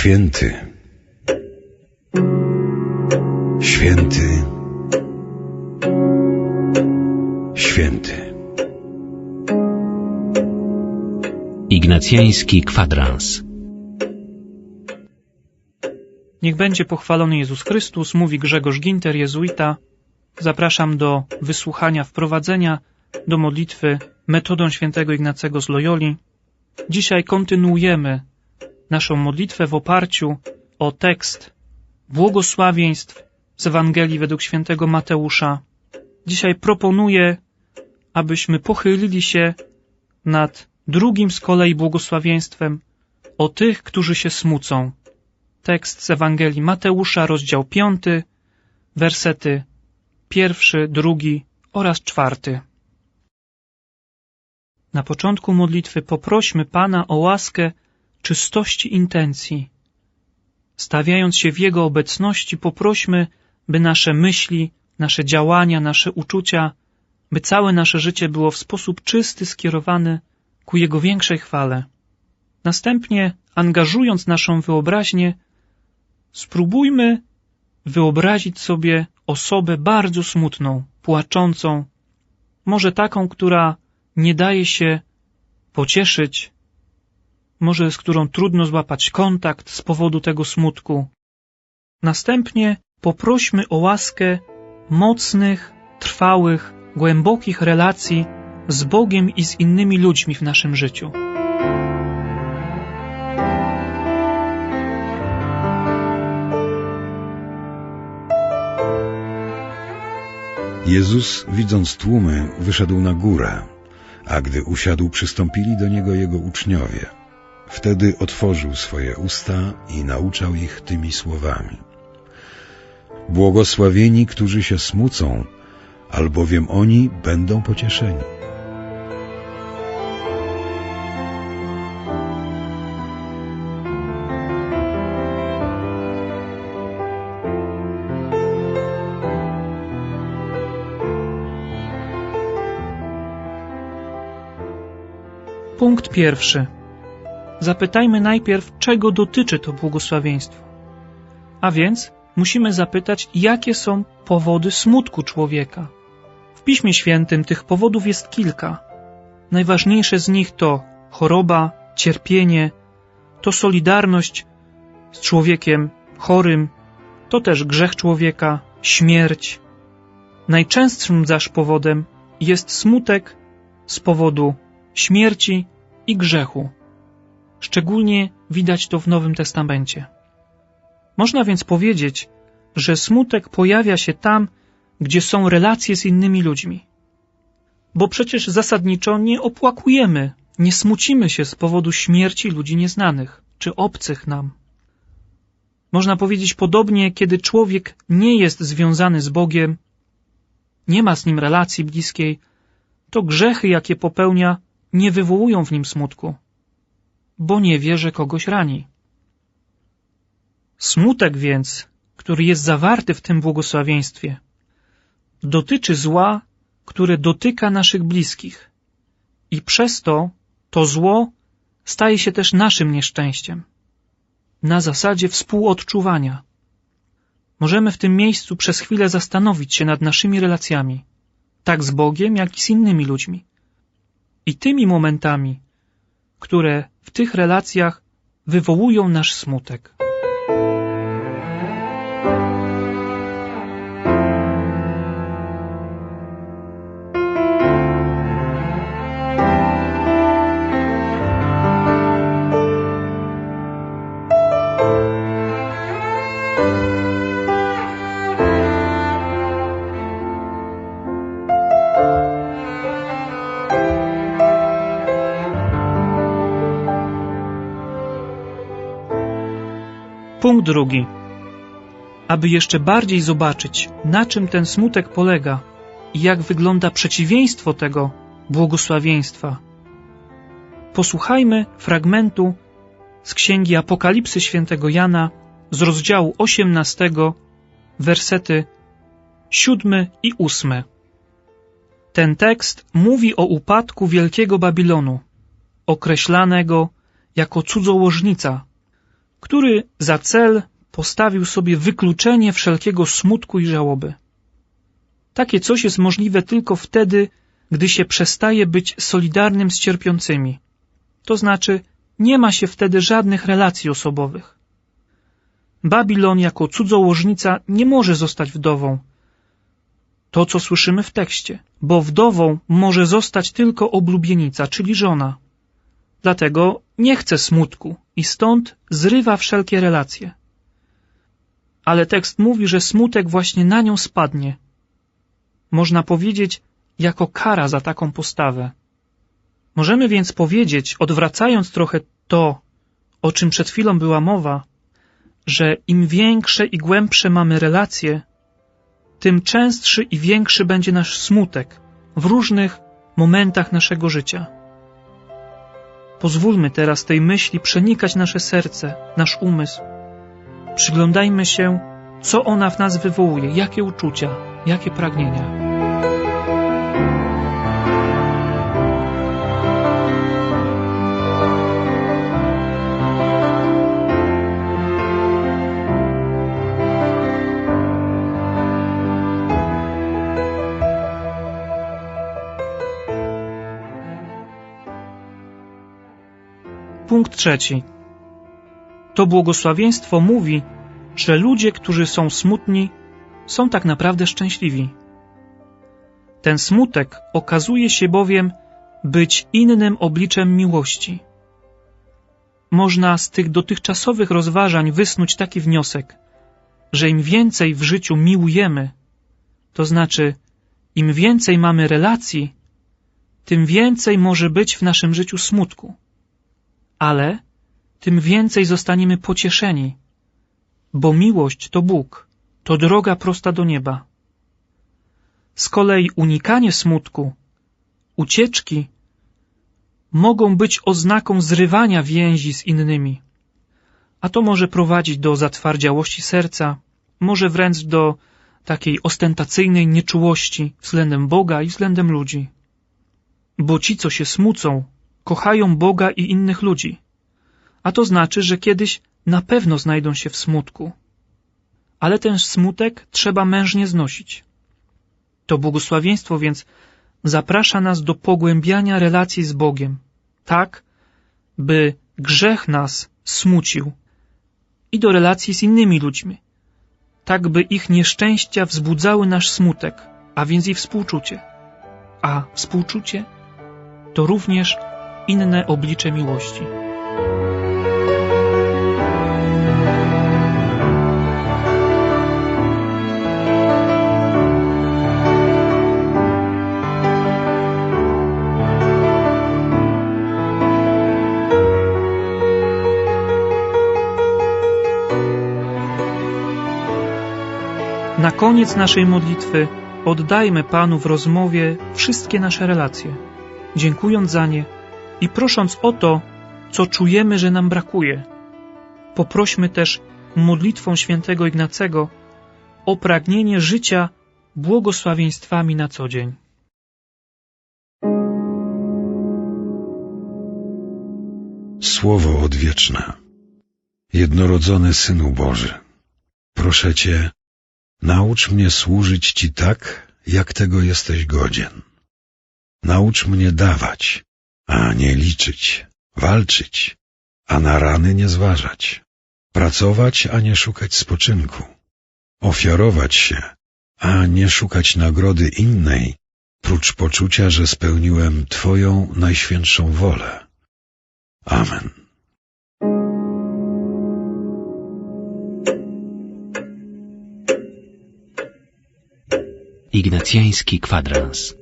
Święty, święty, święty. Ignacjański kwadrans. Niech będzie pochwalony Jezus Chrystus, mówi Grzegorz Ginter, jezuita. Zapraszam do wysłuchania wprowadzenia do modlitwy metodą świętego Ignacego z Loyoli. Dzisiaj kontynuujemy naszą modlitwę w oparciu o tekst błogosławieństw z Ewangelii według świętego Mateusza. Dzisiaj proponuję, abyśmy pochylili się nad drugim z kolei błogosławieństwem o tych, którzy się smucą. Tekst z Ewangelii Mateusza, rozdział piąty, wersety pierwszy, drugi oraz czwarty. Na początku modlitwy poprośmy Pana o łaskę czystości intencji. Stawiając się w Jego obecności, poprośmy, by nasze myśli, nasze działania, nasze uczucia, by całe nasze życie było w sposób czysty skierowane ku Jego większej chwale. Następnie, angażując naszą wyobraźnię, spróbujmy wyobrazić sobie osobę bardzo smutną, płaczącą, może taką, która nie daje się pocieszyć, może z którą trudno złapać kontakt z powodu tego smutku. Następnie poprośmy o łaskę mocnych, trwałych, głębokich relacji z Bogiem i z innymi ludźmi w naszym życiu. Jezus, widząc tłumy, wyszedł na górę, a gdy usiadł, przystąpili do Niego Jego uczniowie. Wtedy otworzył swoje usta i nauczał ich tymi słowami. Błogosławieni, którzy się smucą, albowiem oni będą pocieszeni. Punkt pierwszy. Zapytajmy najpierw, czego dotyczy to błogosławieństwo. A więc musimy zapytać, jakie są powody smutku człowieka. W Piśmie Świętym tych powodów jest kilka. Najważniejsze z nich to choroba, cierpienie, to solidarność z człowiekiem chorym, to też grzech człowieka, śmierć. Najczęstszym zaś powodem jest smutek z powodu śmierci i grzechu. Szczególnie widać to w Nowym Testamencie. Można więc powiedzieć, że smutek pojawia się tam, gdzie są relacje z innymi ludźmi. Bo przecież zasadniczo nie opłakujemy, nie smucimy się z powodu śmierci ludzi nieznanych czy obcych nam. Można powiedzieć podobnie, kiedy człowiek nie jest związany z Bogiem, nie ma z nim relacji bliskiej, to grzechy, jakie popełnia, nie wywołują w nim smutku, bo nie wie, że kogoś rani. Smutek więc, który jest zawarty w tym błogosławieństwie, dotyczy zła, które dotyka naszych bliskich i przez to to zło staje się też naszym nieszczęściem. Na zasadzie współodczuwania. Możemy w tym miejscu przez chwilę zastanowić się nad naszymi relacjami, tak z Bogiem, jak i z innymi ludźmi. I tymi momentami, które w tych relacjach wywołują nasz smutek. Drugi. Aby jeszcze bardziej zobaczyć, na czym ten smutek polega i jak wygląda przeciwieństwo tego błogosławieństwa, posłuchajmy fragmentu z Księgi Apokalipsy świętego Jana z rozdziału 18, wersety 7 i 8. Ten tekst mówi o upadku Wielkiego Babilonu, określanego jako cudzołożnica, który za cel postawił sobie wykluczenie wszelkiego smutku i żałoby. Takie coś jest możliwe tylko wtedy, gdy się przestaje być solidarnym z cierpiącymi. To znaczy, nie ma się wtedy żadnych relacji osobowych. Babilon jako cudzołożnica nie może zostać wdową. To, co słyszymy w tekście, bo wdową może zostać tylko oblubienica, czyli żona. Dlatego nie chce smutku i stąd zrywa wszelkie relacje. Ale tekst mówi, że smutek właśnie na nią spadnie. Można powiedzieć, jako kara za taką postawę. Możemy więc powiedzieć, odwracając trochę to, o czym przed chwilą była mowa, że im większe i głębsze mamy relacje, tym częstszy i większy będzie nasz smutek w różnych momentach naszego życia. Pozwólmy teraz tej myśli przenikać nasze serce, nasz umysł. Przyglądajmy się, co ona w nas wywołuje, jakie uczucia, jakie pragnienia. Punkt trzeci. To błogosławieństwo mówi, że ludzie, którzy są smutni, są tak naprawdę szczęśliwi. Ten smutek okazuje się bowiem być innym obliczem miłości. Można z tych dotychczasowych rozważań wysnuć taki wniosek, że im więcej w życiu miłujemy, to znaczy im więcej mamy relacji, tym więcej może być w naszym życiu smutku ale tym więcej zostaniemy pocieszeni, bo miłość to Bóg, to droga prosta do nieba. Z kolei unikanie smutku, ucieczki mogą być oznaką zrywania więzi z innymi, a to może prowadzić do zatwardziałości serca, może wręcz do takiej ostentacyjnej nieczułości względem Boga i względem ludzi. Bo ci, co się smucą, kochają Boga i innych ludzi, a to znaczy, że kiedyś na pewno znajdą się w smutku. Ale ten smutek trzeba mężnie znosić. To błogosławieństwo więc zaprasza nas do pogłębiania relacji z Bogiem, tak, by grzech nas smucił i do relacji z innymi ludźmi, tak by ich nieszczęścia wzbudzały nasz smutek, a więc i współczucie. A współczucie to również inne oblicze miłości. Na koniec naszej modlitwy oddajmy Panu w rozmowie wszystkie nasze relacje, dziękując za nie i prosząc o to, co czujemy, że nam brakuje. Poprośmy też modlitwą świętego Ignacego o pragnienie życia błogosławieństwami na co dzień. Słowo odwieczne, jednorodzony Synu Boży, proszę Cię, naucz mnie służyć Ci tak, jak tego jesteś godzien. Naucz mnie dawać, a nie liczyć, walczyć, a na rany nie zważać, pracować, a nie szukać spoczynku, ofiarować się, a nie szukać nagrody innej, prócz poczucia, że spełniłem Twoją najświętszą wolę. Amen. Ignacjański kwadrans